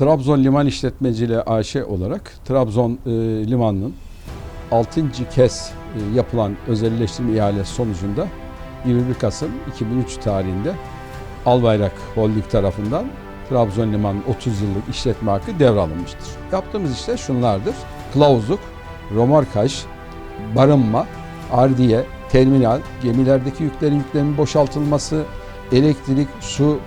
Trabzon Liman İşletmeciliği AŞ olarak Trabzon e, Limanı'nın 6. kez e, yapılan özelleştirme ihalesi sonucunda 21 Kasım 2003 tarihinde Albayrak Holding tarafından Trabzon Limanı'nın 30 yıllık işletme hakkı devralınmıştır. Yaptığımız işler şunlardır. Kılavuzluk, romorkaj, barınma, ardiye, terminal, gemilerdeki yüklerin yüklerinin boşaltılması, elektrik, su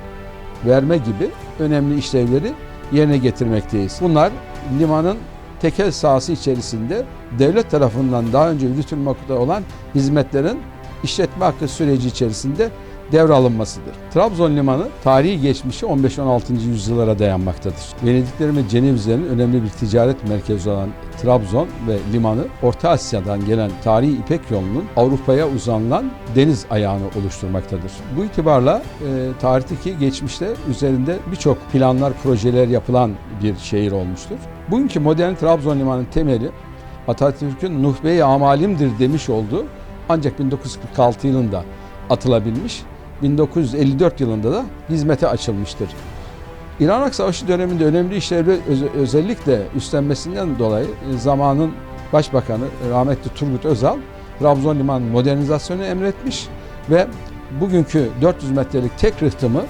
verme gibi önemli işlevleri yerine getirmekteyiz. Bunlar limanın tekel sahası içerisinde devlet tarafından daha önce yürütülmekte olan hizmetlerin işletme hakkı süreci içerisinde devralınmasıdır. Trabzon Limanı tarihi geçmişi 15-16. yüzyıllara dayanmaktadır. Venediklerin ve Cenevizlerin önemli bir ticaret merkezi olan Trabzon ve limanı Orta Asya'dan gelen tarihi İpek yolunun Avrupa'ya uzanılan deniz ayağını oluşturmaktadır. Bu itibarla e, tarihteki geçmişte üzerinde birçok planlar, projeler yapılan bir şehir olmuştur. Bugünkü modern Trabzon limanının temeli Atatürk'ün Nuhbe-i Amalimdir demiş olduğu ancak 1946 yılında atılabilmiş. 1954 yılında da hizmete açılmıştır. İran-Irak Savaşı döneminde önemli işleri öz- özellikle üstlenmesinden dolayı e, zamanın Başbakanı rahmetli Turgut Özal Trabzon Limanı modernizasyonu emretmiş ve bugünkü 400 metrelik tek rıhtımı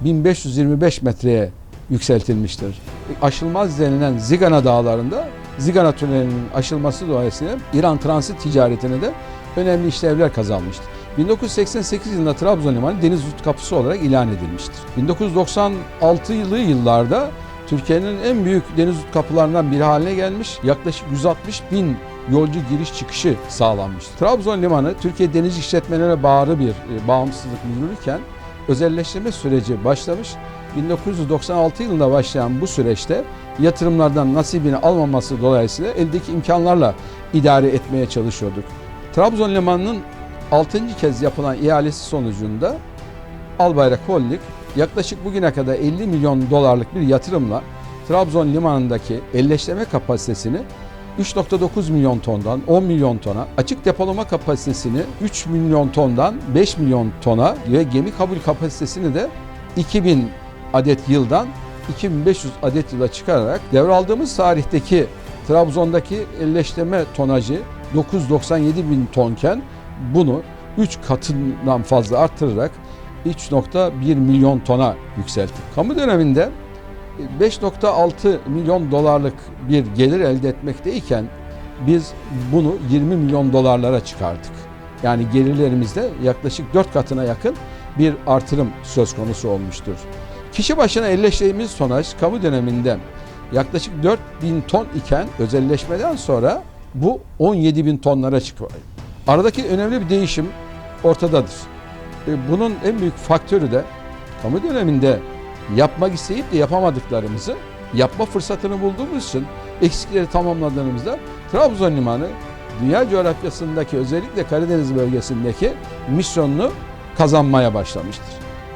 1525 metreye yükseltilmiştir. Aşılmaz denilen Zigana dağlarında Zigana Tüneli'nin aşılması dolayısıyla İran transit ticaretine de önemli işlevler kazanmıştır. 1988 yılında Trabzon Limanı deniz yurt kapısı olarak ilan edilmiştir. 1996 yılı yıllarda Türkiye'nin en büyük deniz yurt kapılarından biri haline gelmiş. Yaklaşık 160 bin yolcu giriş çıkışı sağlanmıştır. Trabzon Limanı Türkiye Deniz İşletmelerine bağlı bir e, bağımsızlık yürürken özelleştirme süreci başlamış. 1996 yılında başlayan bu süreçte yatırımlardan nasibini almaması dolayısıyla eldeki imkanlarla idare etmeye çalışıyorduk. Trabzon Limanı'nın 6. kez yapılan ihalesi sonucunda Albayrak Holding yaklaşık bugüne kadar 50 milyon dolarlık bir yatırımla Trabzon Limanı'ndaki elleştirme kapasitesini 3.9 milyon tondan 10 milyon tona, açık depolama kapasitesini 3 milyon tondan 5 milyon tona ve gemi kabul kapasitesini de 2000 adet yıldan 2500 adet yıla çıkararak devraldığımız tarihteki Trabzon'daki elleştirme tonajı 997 bin tonken bunu 3 katından fazla arttırarak 3.1 milyon tona yükselttik. Kamu döneminde 5.6 milyon dolarlık bir gelir elde etmekteyken biz bunu 20 milyon dolarlara çıkardık. Yani gelirlerimizde yaklaşık 4 katına yakın bir artırım söz konusu olmuştur. Kişi başına elleştiğimiz tonaj kamu döneminde yaklaşık 4 bin ton iken özelleşmeden sonra bu 17 bin tonlara çıkıyor. Aradaki önemli bir değişim ortadadır. E, Bunun en büyük faktörü de kamu döneminde yapmak isteyip de yapamadıklarımızı yapma fırsatını bulduğumuz için eksikleri tamamladığımızda Trabzon Limanı dünya coğrafyasındaki özellikle Karadeniz bölgesindeki misyonunu kazanmaya başlamıştır.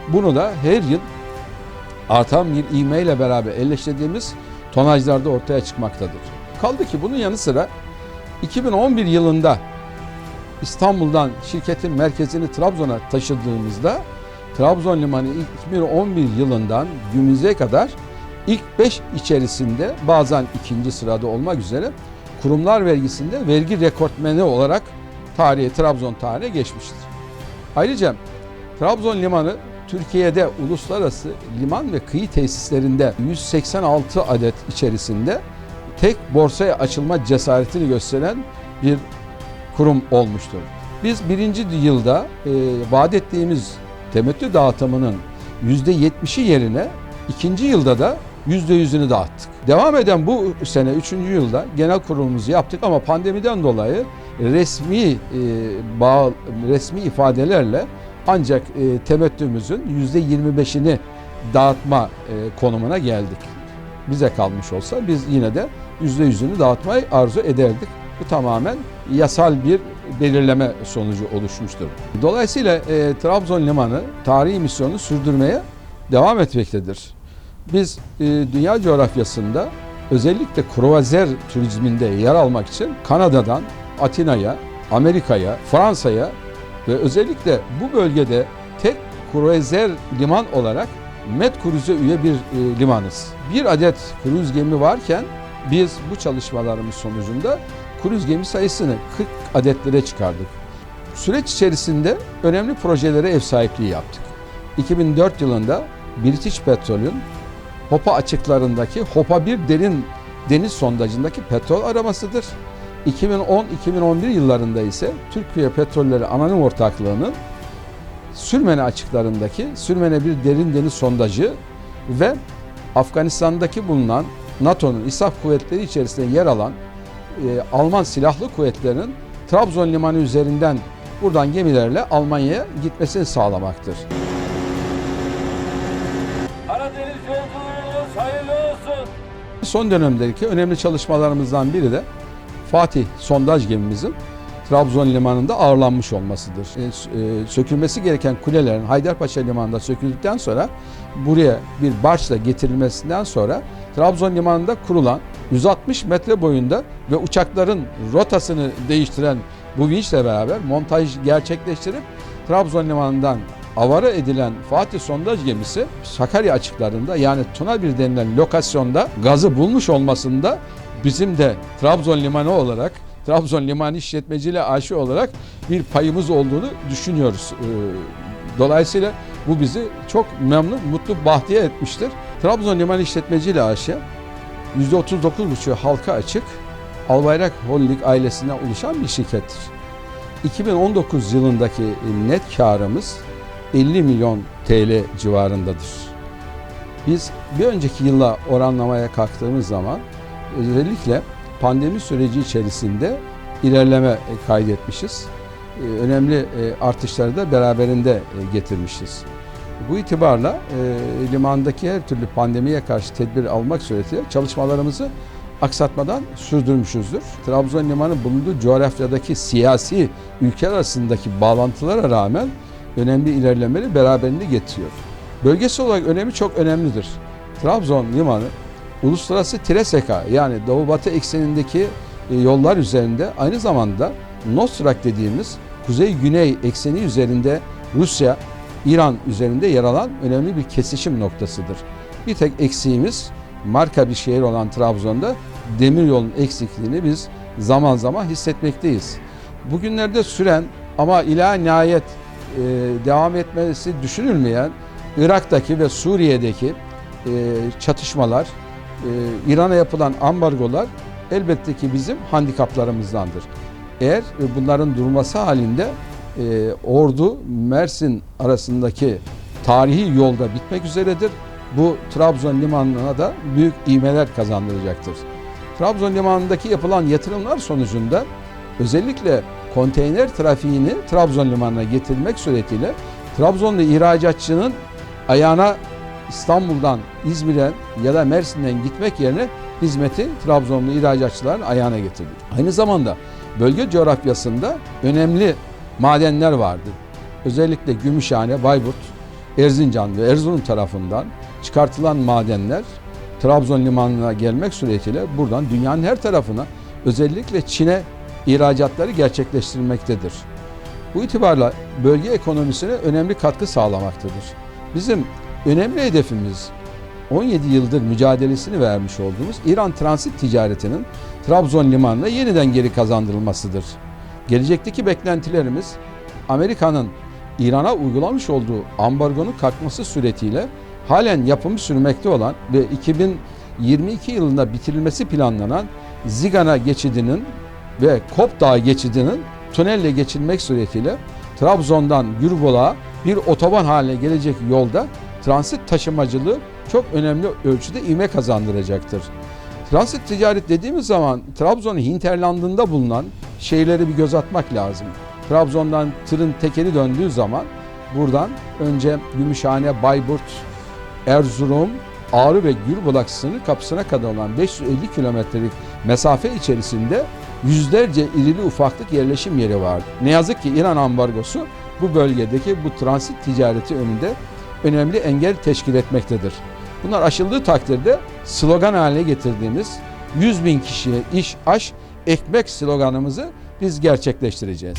Bunu da her yıl artan bir ivmeyle beraber elleştirdiğimiz tonajlarda ortaya çıkmaktadır. Kaldı ki bunun yanı sıra 2011 yılında İstanbul'dan şirketin merkezini Trabzon'a taşıdığımızda Trabzon Limanı ilk 2011 yılından günümüze kadar ilk 5 içerisinde bazen ikinci sırada olmak üzere kurumlar vergisinde vergi rekortmeni olarak tarihe Trabzon tarihine geçmiştir. Ayrıca Trabzon Limanı Türkiye'de uluslararası liman ve kıyı tesislerinde 186 adet içerisinde tek borsaya açılma cesaretini gösteren bir kurum olmuştur. Biz birinci yılda e, vaat ettiğimiz temettü dağıtımının %70'i yerine ikinci yılda da %100'ünü dağıttık. Devam eden bu sene üçüncü yılda genel kurulumuzu yaptık ama pandemiden dolayı resmi e, bağ, resmi ifadelerle ancak e, temettümüzün %25'ini dağıtma e, konumuna geldik. Bize kalmış olsa biz yine de %100'ünü dağıtmayı arzu ederdik. Bu tamamen yasal bir belirleme sonucu oluşmuştur. Dolayısıyla e, Trabzon Limanı tarihi misyonu sürdürmeye devam etmektedir. Biz e, dünya coğrafyasında özellikle kruvazer turizminde yer almak için Kanada'dan Atina'ya, Amerika'ya, Fransa'ya ve özellikle bu bölgede tek kruvazer liman olarak Med Cruise'e üye bir e, limanız. Bir adet kruz gemi varken biz bu çalışmalarımız sonucunda kruz gemi sayısını 40 adetlere çıkardık. Süreç içerisinde önemli projelere ev sahipliği yaptık. 2004 yılında British Petrol'ün Hopa açıklarındaki Hopa 1 derin deniz sondajındaki petrol aramasıdır. 2010-2011 yıllarında ise Türkiye Petrolleri Anonim Ortaklığı'nın Sürmene açıklarındaki Sürmene bir derin deniz sondajı ve Afganistan'daki bulunan NATO'nun İSAF kuvvetleri içerisinde yer alan Alman silahlı kuvvetlerinin Trabzon limanı üzerinden buradan gemilerle Almanya'ya gitmesini sağlamaktır. Karadeniz yolculuğunuz hayırlı olsun. Son dönemdeki önemli çalışmalarımızdan biri de Fatih sondaj gemimizin Trabzon limanında ağırlanmış olmasıdır. E, e, sökülmesi gereken kulelerin Haydarpaşa limanında söküldükten sonra buraya bir barçla getirilmesinden sonra Trabzon limanında kurulan 160 metre boyunda ve uçakların rotasını değiştiren bu vinçle beraber montaj gerçekleştirip Trabzon limanından avara edilen Fatih sondaj gemisi Sakarya açıklarında yani Tuna bir denilen lokasyonda gazı bulmuş olmasında bizim de Trabzon limanı olarak Trabzon Liman İşletmeciliği AŞ olarak bir payımız olduğunu düşünüyoruz. Ee, Dolayısıyla bu bizi çok memnun, mutlu, bahtiye etmiştir. Trabzon Liman İşletmeciliği AŞ %39,5 halka açık Albayrak Holding ailesinden oluşan bir şirkettir. 2019 yılındaki net karımız 50 milyon TL civarındadır. Biz bir önceki yılla oranlamaya kalktığımız zaman özellikle pandemi süreci içerisinde ilerleme kaydetmişiz. Ee, Önemli e, artışları da beraberinde e, getirmişiz. Bu itibarla e, limandaki her türlü pandemiye karşı tedbir almak suretiyle çalışmalarımızı aksatmadan sürdürmüşüzdür. Trabzon Limanı bulunduğu coğrafyadaki siyasi ülkeler arasındaki bağlantılara rağmen önemli ilerlemeleri beraberinde getiriyor. Bölgesel olarak önemi çok önemlidir. Trabzon Limanı uluslararası Treseka yani Doğu Batı eksenindeki e, yollar üzerinde aynı zamanda Nostrak dediğimiz kuzey-güney ekseni üzerinde Rusya, İran üzerinde yer alan önemli bir kesişim noktasıdır. Bir tek eksiğimiz marka bir şehir olan Trabzon'da demiryolun eksikliğini biz zaman zaman hissetmekteyiz. Bugünlerde süren ama ila nihayet e, devam etmesi düşünülmeyen Irak'taki ve Suriye'deki e, çatışmalar, e, İran'a yapılan ambargolar elbette ki bizim handikaplarımızdandır. Eğer e, bunların durması halinde e, Ordu Mersin arasındaki tarihi yolda bitmek üzeredir. Bu Trabzon limanına da büyük ivmeler kazandıracaktır. Trabzon limanındaki yapılan yatırımlar sonucunda özellikle konteyner trafiğini Trabzon limanına getirmek suretiyle Trabzonlu ihracatçının ayağına İstanbul'dan İzmir'e ya da Mersin'den gitmek yerine hizmeti Trabzonlu ihracatçıların ayağına getirdik. Aynı zamanda bölge coğrafyasında önemli madenler vardı. Özellikle Gümüşhane, Bayburt, Erzincan ve Erzurum tarafından çıkartılan madenler Trabzon limanına gelmek suretiyle buradan dünyanın her tarafına özellikle Çin'e ihracatları gerçekleştirilmektedir. Bu itibarla bölge ekonomisine önemli katkı sağlamaktadır. Bizim önemli hedefimiz 17 yıldır mücadelesini vermiş olduğumuz İran transit ticaretinin Trabzon limanına yeniden geri kazandırılmasıdır. Gelecekteki beklentilerimiz Amerika'nın İran'a uygulamış olduğu ambargonun kalkması suretiyle halen yapımı sürmekte olan ve 2022 yılında bitirilmesi planlanan Zigana geçidinin ve Kop Dağı geçidinin tünelle geçilmek suretiyle Trabzon'dan Gürbol'a bir otoban haline gelecek yolda transit taşımacılığı çok önemli ölçüde ivme kazandıracaktır. Transit ticaret dediğimiz zaman Trabzon'un hinterlandında bulunan şehirleri bir göz atmak lazım. Trabzon'dan tırın tekeri döndüğü zaman buradan önce Gümüşhane, Bayburt, Erzurum, Ağrı ve Gürbulak sınır kapısına kadar olan 550 kilometrelik mesafe içerisinde yüzlerce irili ufaklık yerleşim yeri vardı. Ne yazık ki İran ambargosu bu bölgedeki bu transit ticareti önünde önemli engel teşkil etmektedir. Bunlar aşıldığı takdirde slogan haline getirdiğimiz 100 bin kişiye iş, aş, ekmek sloganımızı biz gerçekleştireceğiz.